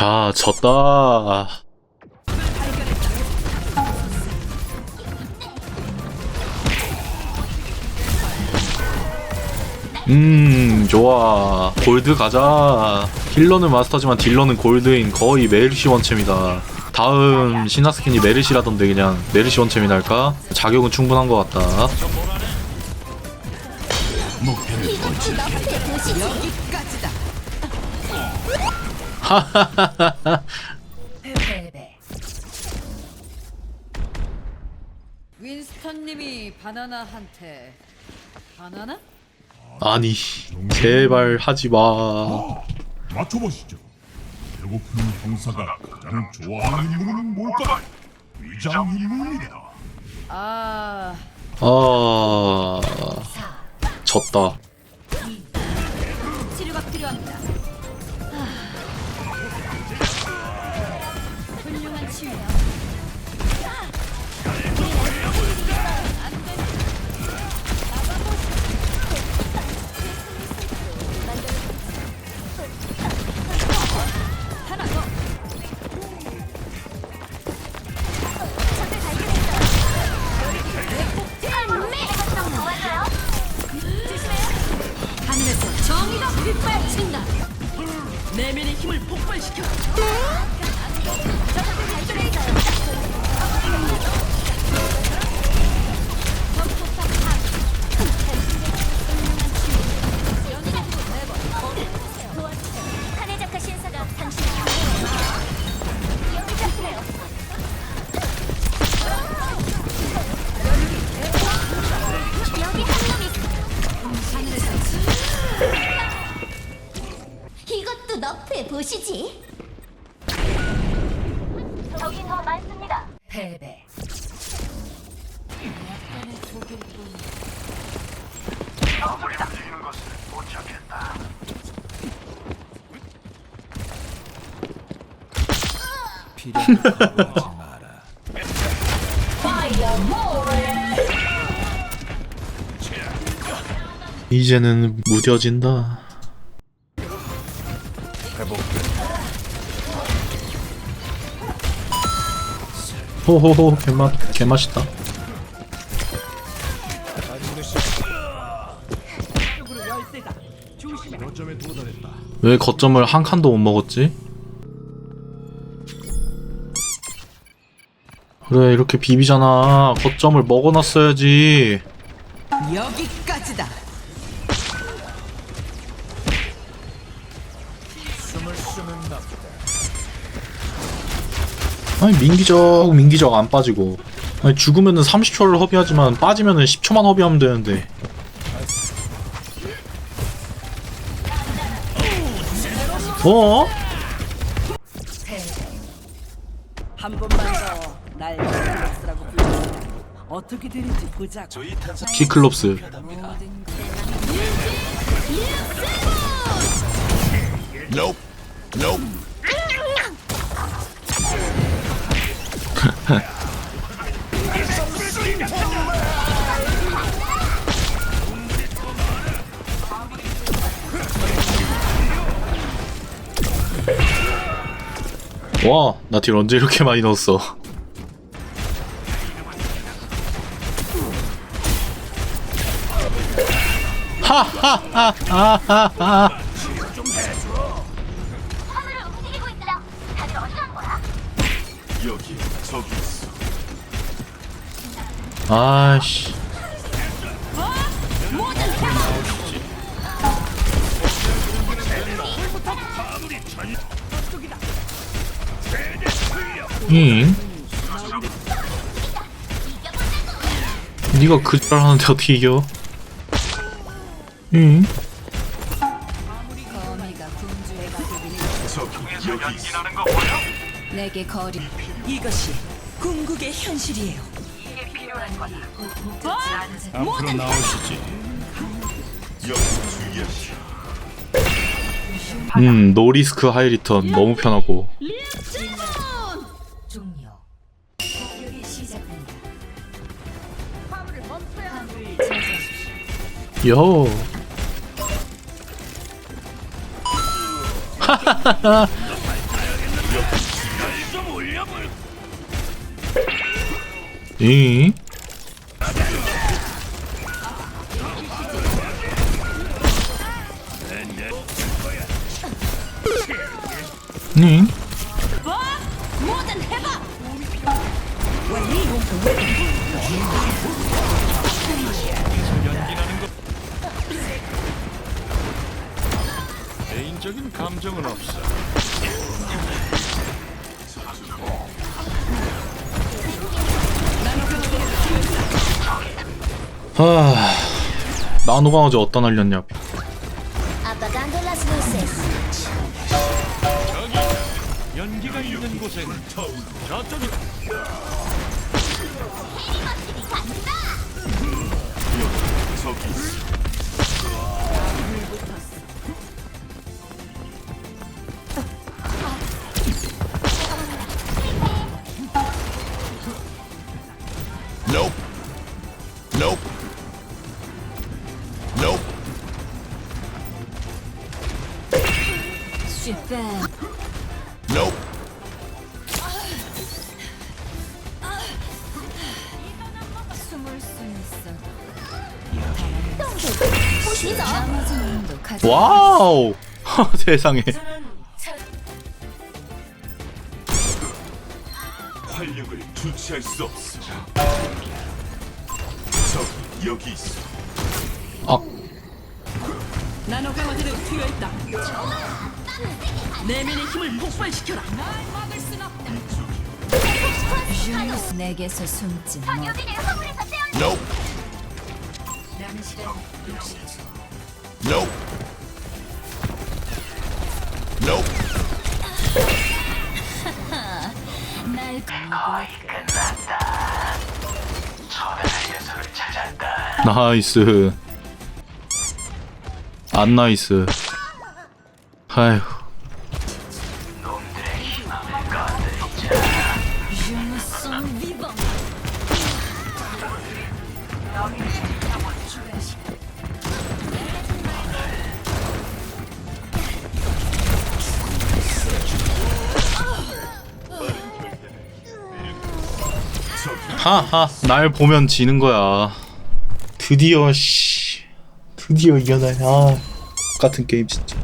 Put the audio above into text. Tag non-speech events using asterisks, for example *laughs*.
자, 졌다. 음, 좋아. 골드 가자. 힐러는 마스터지만 딜러는 골드인 거의 메르시 원챔이다. 다음 신화 스킨이 메르시라던데 그냥 메르시 원챔이 날까? 자격은 충분한 것 같다. 패배. 윈스턴님이 바나나한테 바나나? 아니, 제발 하지 마. 맞춰보시죠. 배고픈 형사가 가장 좋아하는 인물은 뭘까? 위장 인물입니다. 아, 아, 보시지. 저기 더 많습니다. 패배. 이제는 무뎌진다. 호호호 개맛 개맛있다. 왜 거점을 한 칸도 못 먹었지? 그래 이렇게 비비잖아. 거점을 먹어놨어야지. 여기까지다. 아니 민기적 민기적 안 빠지고 아니 죽으면은 30초를 허비하지만 빠지면은 10초만 허비하면 되는데 어? 한 번만 더날 클럽스라고 불러주라. 어떻게 되는지 보자고. G클롭스 *laughs* 와, 나 딜 언제 이렇게 많이 넣었어? 있어. 아이씨. 응? 네가 그짓말 하는데 어떻게 이겨? 응? 내게 거리. 이것이 궁극의 현실이에요. 앞으로 나오시지. 여기 주의하시. 음, 노 리스크 하이 리턴 너무 편하고. 종료. 공격이 *laughs* *laughs* 해봐. 개인적인 감정은 없어. 하... 나노 강아지 어디다 날렸냐. 연기가 있는 곳엔 저쪽이 Nope. 와우 *laughs* 세상에 활력을 주체할 수 없어. 저기 여기 있어. 아 나노 강화제를 투여했다. 내면의 힘을 폭발시켜라. 내게서 숨지 못. 여기를 화물에서 떼어 Nope. 남은 시간 60초. Nope. Nope. 날 나이스 안 나이스 아휴. 하하 날 보면 지는 거야. 드디어 씨. 드디어 이겨내 아 같은 게임 진짜